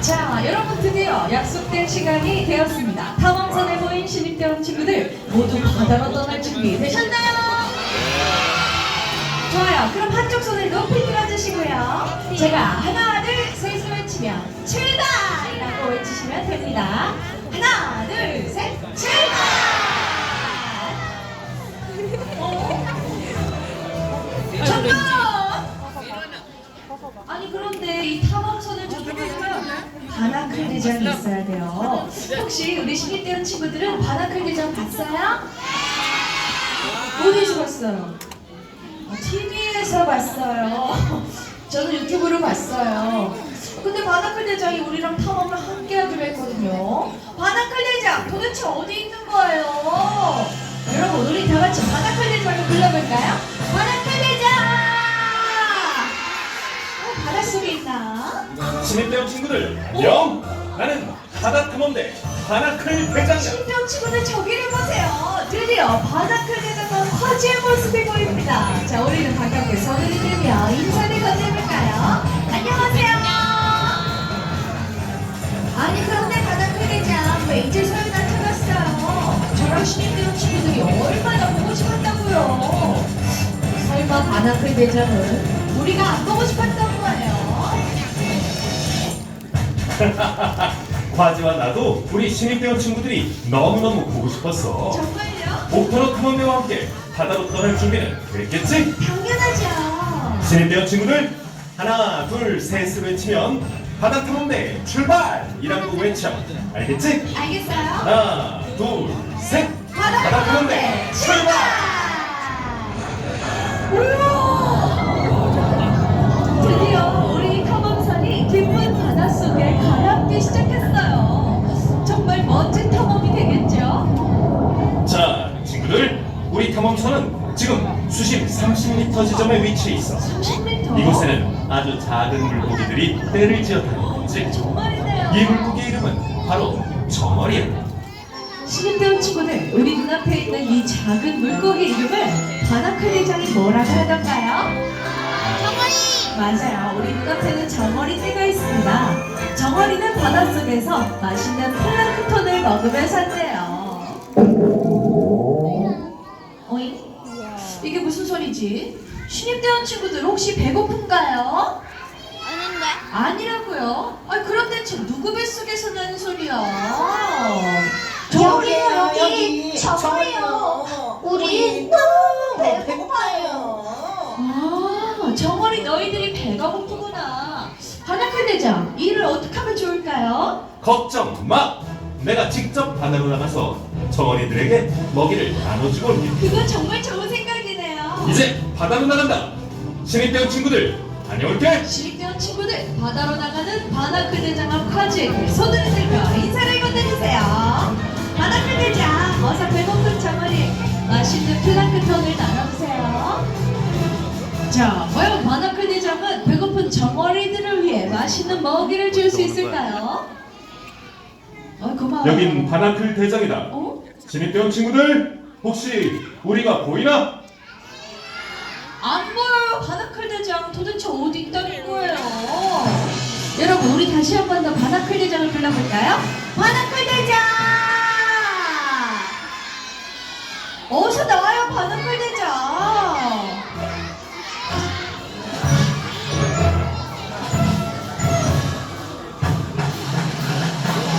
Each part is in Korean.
자, 여러분 드디어 약속된 시간이 되었습니다. 탐험선에 모인 신입대원 친구들 모두 바다로 떠날 준비 되셨나요? 좋아요. 그럼 한쪽 손을 높이 들어주시고요. 제가 하나, 둘, 셋을 외치면 출발이라고 외치시면 됩니다. 하나, 둘, 셋, 혹시 우리 신입 대원 친구들은 바나클 대장 봤어요? 어디서 봤어요? TV에서 봤어요. 저는 유튜브로 봤어요. 근데 바나클 대장이 우리랑 탐험을 함께 하기로 했거든요. 바나클 대장 도대체 어디 있는 거예요? 여러분 우리 다 같이 바나클 대장을 불러볼까요? 바나클 대장! 어, 바닷속에 있나? 신입대원 친구들 안녕 나는 바다 탐험대 바나클 대장이야 신병 친구들 저기를 보세요. 드디어 바다클 대장과 화제의 모습이 보입니다. 자, 우리는 반갑게 손을 들며 인사를 건네볼까요? 안녕하세요. 아니 그런데 바다클 대장 왜 이제 서야 나타났어요? 저랑 신입대원 친구들이 얼마나 보고 싶었다고요? 설마 바다클 대장은 우리가 안 보고 싶었던 거예요? 과지와 나도 우리 신입대원 친구들이 너무너무 보고 싶었어 정말요? 옥토너 탐험대와 함께 바다로 떠날 준비는 됐겠지? 당연하죠. 신입대원 친구들 하나 둘 셋을 외치면 바다 탐험대 출발이라고 외쳐 알겠지? 알겠어요? 하나 둘 셋 바다 바다 탐험대 탐험선은 지금 수심 30m 지점에 위치해 있어 30m. 이곳에는 아주 작은 물고기들이 때를 지어 정말이네요. 이 물고기 이름은 바로 정어리야. 신입대원 친구들, 우리 눈앞에 있는 이 작은 물고기 이름을 바나클 대장이 뭐라고 하던가요? 맞아요. 우리 눈앞에는 정어리 떼가 있습니다. 정어리는 바닷속에서 맛있는 플랑크톤을 먹으며 산대요. 어이? 이게 무슨 소리지? 신입대원 친구들 혹시 배고픈가요? 아닌데? 아니라고요. 아 그런데 저 누구 뱃속에서 나는 소리야? 여기요 여기 저거요. 우리 너무 배고파요 아 정어리 너희들이 배가 고프구나. 바나클 대장 이 일을 어떻게 하면 좋을까요? 걱정 마. 내가 직접 바다로 나가서 정어리들에게 먹이를 나눠주고 올게. 그건 정말 좋은 이제 바다로 나간다. 신입대원 친구들 다녀올게. 신입대원 친구들 바다로 나가는 바나클 대장과 카즈에게 손을 들며 인사를 건네주세요. 바나클 대장 어서 배고픈 정어리 맛있는 플랑크톤을 나눠주세요. 자, 과연 바나클 대장은 배고픈 정어리들을 위해 맛있는 먹이를 줄 수 있을까요? 어, 고마워. 여긴 바나클 대장이다. 어? 신입대원 친구들 혹시 우리가 보이나? 안 보여요, 대장. 도대체 어디 있다는 거예요? 여러분, 우리 다시 한 번 더 바나클 대장을 불러볼까요? 바나클 대장! 어서 나와요, 바나클 대장!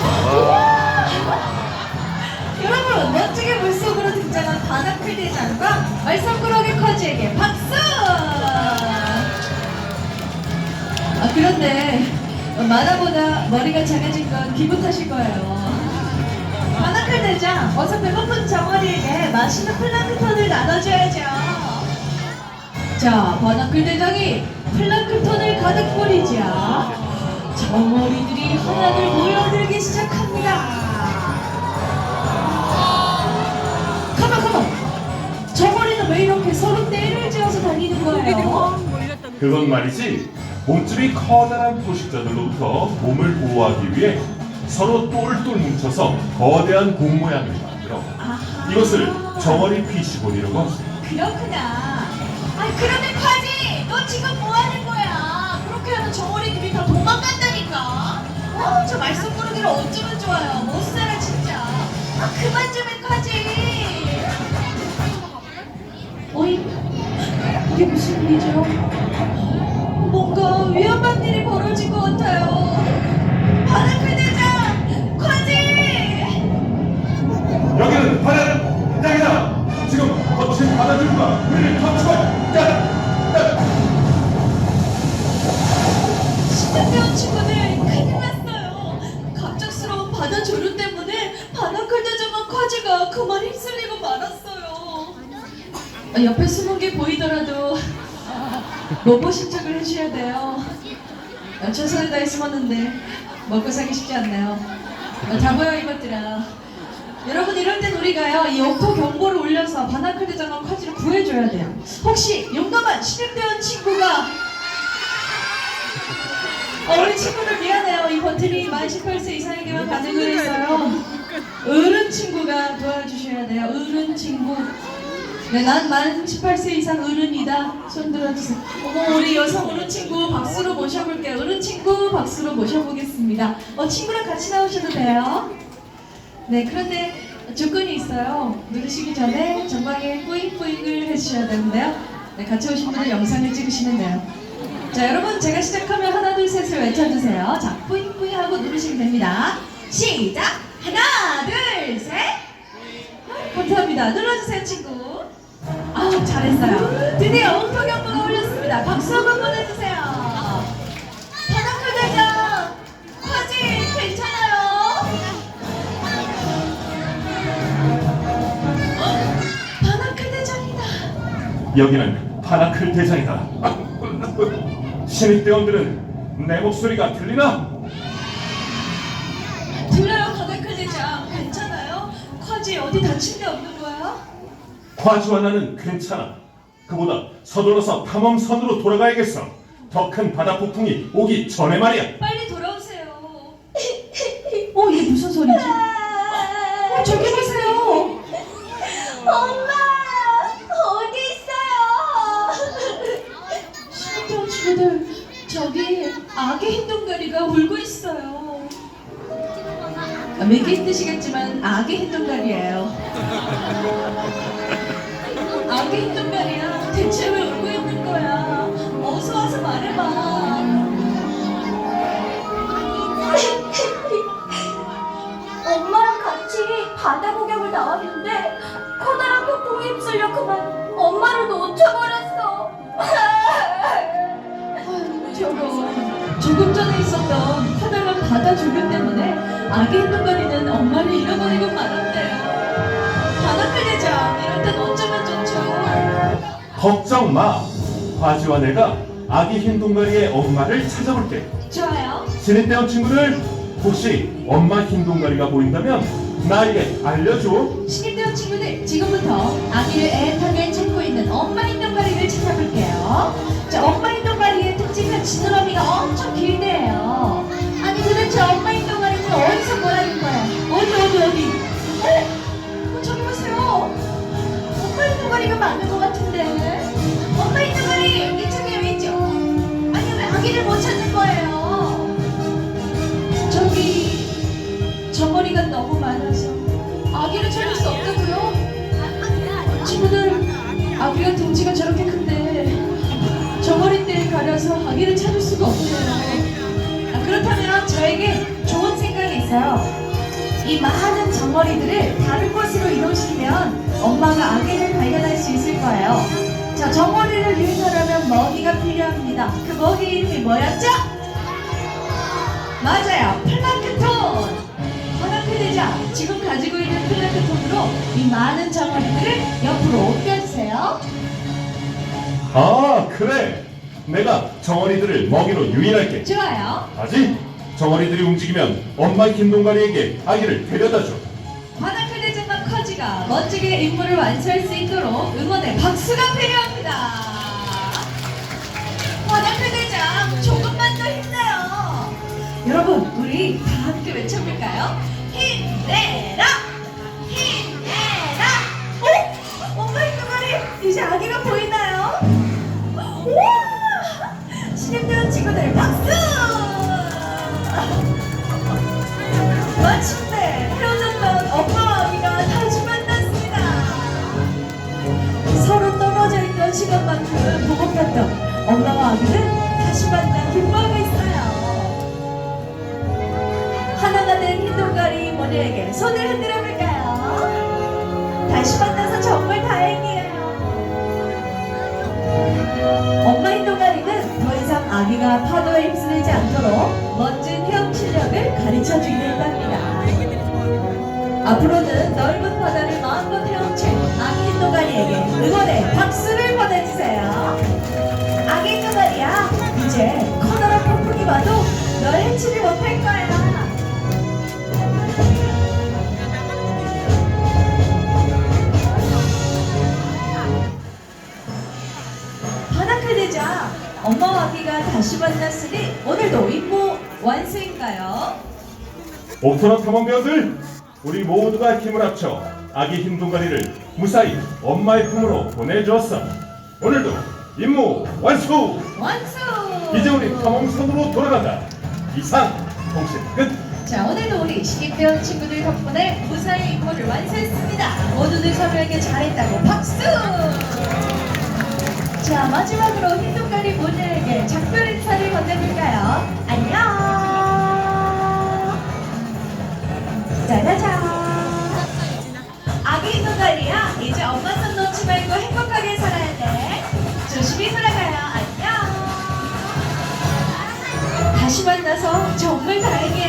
여러분, 멋지게 물속으로 등장한 바나클 대장과 말썽꾸러기 커지에게 박수! 그런데 만화보다 머리가 작아진 건 기분 탓일 거예요. 바나클 대장, 어서 배고픈 정어리에게 맛있는 플랑크톤을 나눠줘야죠. 자, 바나클 대장이 플랑크톤을 가득 뿌리자 정어리들이 하나둘 모여들기 시작합니다. 가만 가만. 정어리는 왜 이렇게 서로 때를 지어서 다니는 거예요? 그건 말이지 몸집이 커다란 포식자들로부터 몸을 보호하기 위해 서로 똘똘 뭉쳐서 거대한 공 모양을 만들어 아하. 이것을 정어리 피시볼이라고 하지. 그렇구나. 아 그런데 파지, 너 지금 뭐 하는 거야? 어, 저 말썽꾸러기를 어쩌면 좋아요. 못 살아 진짜. 아, 그만 좀 해, 커지. 어이, 이게 무슨 일이죠? 벌어진 것 같아요. 바나클 대장, 커지. 여기는 바다는 땅이다. 지금 거친 바다들과 우리를 덮쳐. 야! 신대원 친구들 큰일 났어요. 갑작스러운 바다 조류 때문에 바나클 대장과 커지가 그만 휩쓸리고 말았어요. 아, 옆에 숨은 게 보이더라도 로봇인 척을 해주셔야 돼요. 다해 숨었는데 먹고 살기 쉽지 않네요. 아, 다 보여 이것들아. 여러분 이럴 땐 우리가요 이 옥토 경보를 울려서 바나클 대장과 커지를 구해줘야 돼요. 혹시 용감한 신입대원 친구가 어, 우리 친구들 미안해요. 이 버튼이 만 18세 이상에게만 가능을 했어요. 어른 친구가 도와주셔야 돼요. 어른 친구. 네, 난 만 18세 이상 어른이다. 손 들어주세요. 어머, 우리 여성 어른 친구 박수로 모셔볼게요. 어른 친구 박수로 모셔보겠습니다. 어, 친구랑 같이 나오셔도 돼요. 네, 그런데 조건이 있어요. 누르시기 전에 전방에 뿌잉뿌잉을 해주셔야 되는데요. 네, 같이 오신 분들 영상을 찍으시면 돼요. 자 여러분 제가 시작하면 하나 둘 셋을 외쳐주세요 자 뿌잉뿌잉 하고 누르시면 됩니다 시작 하나 둘 셋 감사합니다 눌러주세요 친구 아 잘했어요 드디어 옥토경보가 올렸습니다 박수 한번 보내주세요 바나클 대장 화질 괜찮아요? 어? 바나클 대장이다 여기는 바나클 대장이다. 신입대원들은 내 목소리가 들리나? 들려요 바나클 대장 괜찮아요? 화질 어디 다친 데 없는 거야? 과주와 나는 괜찮아. 그보다 서둘러서 탐험선으로 돌아가야겠어. 더 큰 바다 폭풍이 오기 전에 말이야. 빨리 돌아오세요. 어, 이게 무슨 소리지? 어, 저기 보세요. 엄마 어디 있어요? 신경 친구들, 저기 아기 흰둥가리가 울고 있어요. 아, 믿기 힘드시겠지만 아기 흰둥가리예요. 아기 흰둥가리야. 대체 왜 울고 있는 거야? 어서 와서 말해봐. 엄마랑 같이 바다 구경을 나왔는데 커다란 폭풍이 휩쓸려 그만 엄마를 놓쳐버렸어. 아유, 저거 조금 전에 있었던 커다란 바다 조류 때문에 아기 흰둥가리 걱정 마. 과지와 내가 아기 흰둥가리의 엄마를 찾아볼게. 좋아요. 신입대원 친구들, 혹시 엄마 흰둥가리가 보인다면 나에게 알려줘. 신입대원 친구들 지금부터 아기를 애타게 찾고 있는 엄마 흰둥가리를 찾아볼게요. 자, 엄마 흰둥가리의 특징은 지느러미가 엄청 길대요. 아니 도대체 엄마 흰둥가리는 어디서 뭐라는 거야? 어디 어디 어디? 어? 어, 저기 보세요. 엄마 흰둥가리가 맞는 것 너무 많아서. 아기를 찾을 수 없다고요? 친구들 아기가 덩치가 저렇게 큰데 저머리대에 가려서 아기를 찾을 수가 없네요. 아, 그렇다면 저에게 좋은 생각이 있어요. 이 많은 정머리들을 다른 곳으로 이동시키면 엄마가 아기를 발견할 수 있을 거예요. 자 정머리를 유인하려면 먹이가 필요합니다. 그 먹이 이름이 뭐였죠? 맞아요. 플랑크톤 대장 지금 가지고 있는 플랑크톤으로 이 많은 정어리들을 옆으로 옮겨주세요 아, 그래. 내가 정어리들을 먹이로 유인할게. 좋아요 아직 정어리들이 움직이면 엄마 흰둥가리에게 아기를 데려다 줘. 허나크 대장과 커지가 멋지게 임무를 완수할 수 있도록 응원의 박수가 필요합니다 허나크 대장 조금만 더 힘내요 여러분 우리 다 함께 외쳐볼까요? 힘내라 힘내라 어? 엄마 흰둥가리 이제 아기가 보이나요? 우와 신입대원 친구들 박수 마침내 헤어졌던 엄마와 아기가 다시 만났습니다. 서로 떨어져 있던 시간만큼 보고팠던 모녀에게 손을 흔들어 볼까요? 다시 만나서 정말 다행이에요. 엄마 흰동가리는 더 이상 아기가 파도에 휩쓸리지 않도록 멋진 헤엄 실력을 가르쳐 주기로 했답니다. 앞으로는 넓은 바다를 마음껏 헤엄칠 아기 흰동가리에게 응원의 박수를 보내주세요. 아기 흰동가리야, 이제 커다란 폭풍이 와도 널 해치지 못할 거야. 다시 만났으니 오늘도 임무 완수인가요? 옥토너 탐험배우들 우리 모두가 힘을 합쳐 아기 흰둥가리를 무사히 엄마의 품으로 보내주었어 오늘도 임무 완수 완수! 이제 우리 탐험선으로 돌아간다 이상 통신 끝 자 오늘도 우리 신입배운 친구들 덕분에 무사히 임무를 완수했습니다 모두들 서로에게 잘했다고 박수! 자 마지막으로 흰동가리 모녀 에게 작별 인사를 건네볼까요? 안녕! 짜자잔! 아기 흰동가리야 이제 엄마 손 놓지 말고 행복하게 살아야 돼 조심히 살아가요 안녕 다시 만나서 정말 다행이에요